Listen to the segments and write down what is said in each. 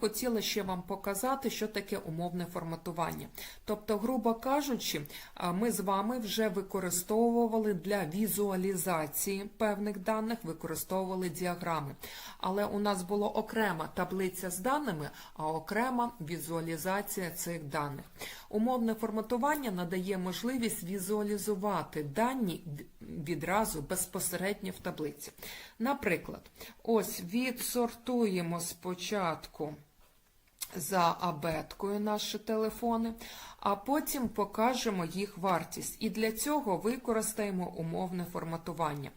Хотіла ще вам показати, що таке умовне форматування. Тобто, грубо кажучи, ми з вами вже використовували для візуалізації певних даних, використовували діаграми. Але у нас була окрема таблиця з даними, а окрема візуалізація цих даних. Умовне форматування надає можливість візуалізувати дані відразу безпосередньо в таблиці. Наприклад, ось відсортуємо спочатку за абеткою наші телефони, а потім покажемо їх вартість. І для цього використаємо умовне форматування.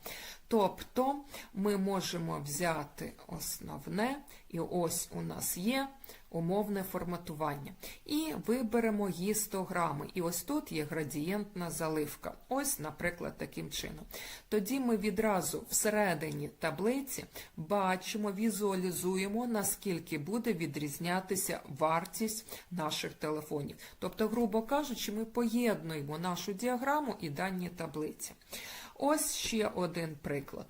Тобто ми можемо взяти основне, і ось у нас є умовне форматування. І виберемо гістограми. І ось тут є градієнтна заливка. Ось, наприклад, таким чином. Тоді ми відразу всередині таблиці бачимо, візуалізуємо, наскільки буде відрізнятися вартість наших телефонів. Тобто, грубо кажучи, ми поєднуємо нашу діаграму і дані таблиці. Ось ще один приклад.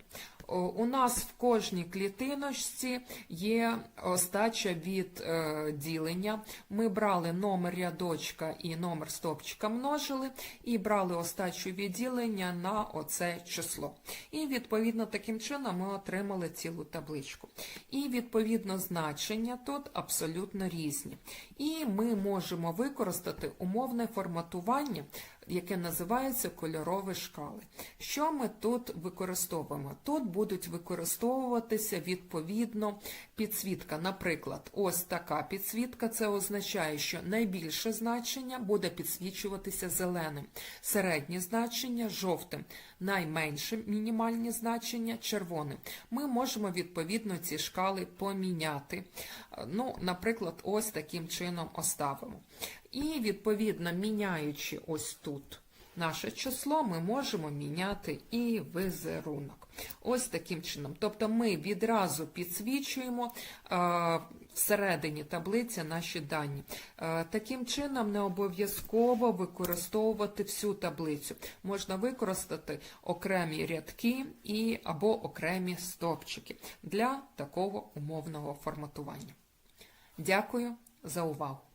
О, У нас в кожній клітиночці є остача від е, ділення. Ми брали номер рядочка і номер стопчика множили, і брали остачу від ділення на оце число. І відповідно таким чином ми отримали цілу табличку. І відповідно значення тут абсолютно різні. І ми можемо використати умовне форматування яке називається кольорові шкали. Що ми тут використовуємо? Тут будуть використовуватися відповідно підсвітка. Наприклад, ось така підсвітка, це означає, що найбільше значення буде підсвічуватися зеленим, середнє значення жовтим, найменше мінімальні значення червоним. Ми можемо відповідно ці шкали поміняти. Ну, Наприклад, ось таким чином оставимо. І, відповідно, міняючи ось тут наше число, ми можемо міняти і візерунок. Ось таким чином. Тобто ми відразу підсвічуємо е, всередині таблиці наші дані. Е, таким чином, не обов'язково використовувати всю таблицю. Можна використати окремі рядки і або окремі стопчики для такого умовного форматування. Дякую за увагу!